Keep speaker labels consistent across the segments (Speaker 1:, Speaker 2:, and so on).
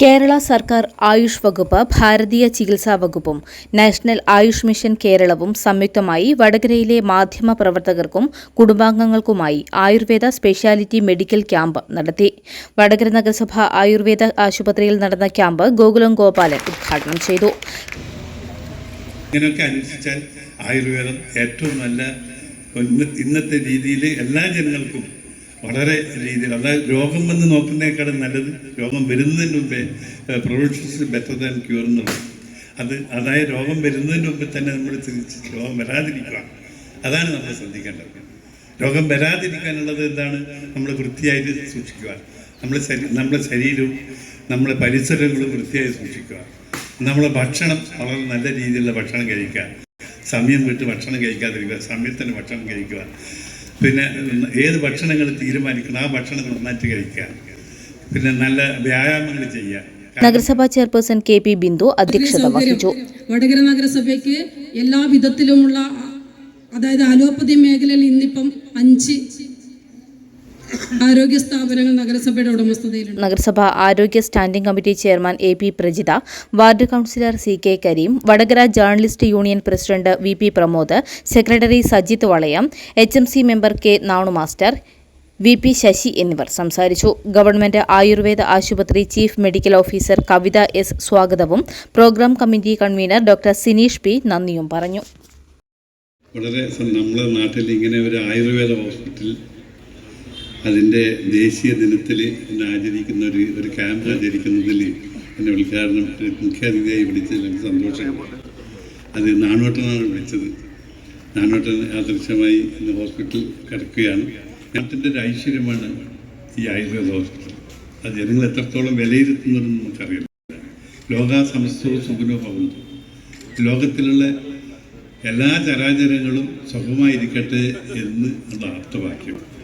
Speaker 1: കേരള സർക്കാർ ആയുഷ് വകുപ്പ് ഭാരതീയ ചികിത്സാ വകുപ്പും നാഷണൽ ആയുഷ് മിഷൻ കേരളവും സംയുക്തമായി വടകരയിലെ മാധ്യമ പ്രവർത്തകർക്കും കുടുംബാംഗങ്ങൾക്കുമായി ആയുർവേദ സ്പെഷ്യാലിറ്റി മെഡിക്കൽ ക്യാമ്പ് നടത്തി. വടകര നഗരസഭ ആയുർവേദ ആശുപത്രിയിൽ നടന്ന ക്യാമ്പ് ഗോകുലം ഗോപാലൻ ഉദ്ഘാടനം ചെയ്തു.
Speaker 2: ആയുർവേദം ഏറ്റവും നല്ല ഇന്നത്തെ രീതിയിൽ എല്ലാ ജനങ്ങൾക്കും വളരെ രീതിയിൽ അതായത് രോഗം വന്ന് നോക്കുന്നതിനേക്കാളും നല്ലത് രോഗം വരുന്നതിന് മുമ്പേ പ്രൊവിഷൻസ് ബെറ്റർ ദാൻ ക്യൂർ എന്നുള്ളത്. അത് അതായത് രോഗം വരുന്നതിന് മുമ്പേ തന്നെ നമ്മൾ തിരിച്ച് രോഗം വരാതിരിക്കുക അതാണ് നമ്മൾ ശ്രദ്ധിക്കേണ്ടത്. രോഗം വരാതിരിക്കാനുള്ളത് എന്താണ്? നമ്മൾ വൃത്തിയായിട്ട് സൂക്ഷിക്കുക നമ്മുടെ ശരീ നമ്മുടെ ശരീരവും നമ്മുടെ പരിസരങ്ങളും വൃത്തിയായി സൂക്ഷിക്കുക നമ്മളെ ഭക്ഷണം വളരെ നല്ല രീതിയിലുള്ള ഭക്ഷണം കഴിക്കുക സമയം വിട്ട് ഭക്ഷണം കഴിക്കാതിരിക്കുക സമയത്തിന് ഭക്ഷണം കഴിക്കുക പിന്നെ ഏത് ഭക്ഷണങ്ങൾ തീരുമാനിക്കണം ആ ഭക്ഷണങ്ങൾ നന്നായിട്ട് കഴിക്കുക. പിന്നെ നല്ല വ്യായാമങ്ങൾ ചെയ്യുക.
Speaker 1: നഗരസഭാ ചെയർപേഴ്സൺ കെ പി ബിന്ദു അധ്യക്ഷത വഹിച്ചു.
Speaker 3: വടകര നഗരസഭയ്ക്ക് എല്ലാ വിധത്തിലുമുള്ള അതായത് അലോപ്പതി മേഖലയിൽ ഇന്നിപ്പം അഞ്ച് ആരോഗ്യ സ്ഥാപനങ്ങൾ നഗരസഭയുടെ ഉടമസ്ഥതയിലുണ്ട്.
Speaker 1: നഗരസഭ ആരോഗ്യ standing committee chairman A P Prajitha ward councillor C K Kareem Vadakara journalist union president V P Pramod secretary Sajith Valayam H M C member K Nanu master V P Shashi എന്നിവർ സംസാരിച്ചു. Government Ayurveda ആശുപത്രി chief medical officer Kavitha S സ്വാഗതവും program committee convener doctor Sineesh P നന്ദിയും പറഞ്ഞു.
Speaker 2: വളരെ നമ്മുടെ നാട്ടിൽ ഇങ്ങനെ ഒരു ആയുർവേദ ഹോസ്പിറ്റൽ അതിന്റെ ദേശീയ ദിനത്തിൽ എന്നെ ആചരിക്കുന്ന ഒരു ഒരു ക്യാമ്പ് ആചരിക്കുന്നതിൽ എന്നെ ഉദ്ഘാടനം മുഖ്യാതിഥിയായി വിളിച്ചതിൽ എനിക്ക് സന്തോഷം. അത് നാണോട്ടനാണ് വിളിച്ചത്. നാണോട്ടൻ ആദർശമായി ഇന്ന് ഹോസ്പിറ്റൽ കിടക്കുകയാണ്. നാട്ടിന്റെ ഒരു ഐശ്വര്യമാണ് ഈ ആയുർവേദ ഹോസ്പിറ്റൽ. അത് ജനങ്ങൾ എത്രത്തോളം വിലയിരുത്തുന്നതെന്ന് നമുക്കറിയില്ല. ലോകാ സമസ്തവും സുഖനോ ഭവന്തു. ലോകത്തിലുള്ള എല്ലാ ചരാചരങ്ങളും സുഖമായിരിക്കട്ടെ എന്ന് ഉള്ള ആപ്തവാക്യം.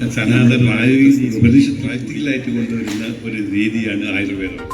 Speaker 2: സനാതന ആയുർവേദ ഉപനിഷത്ത് പ്രാക്ടിക്കലായിട്ട് കൊണ്ടുവരുന്ന ഒരു രീതിയാണ് ആയുർവേദം.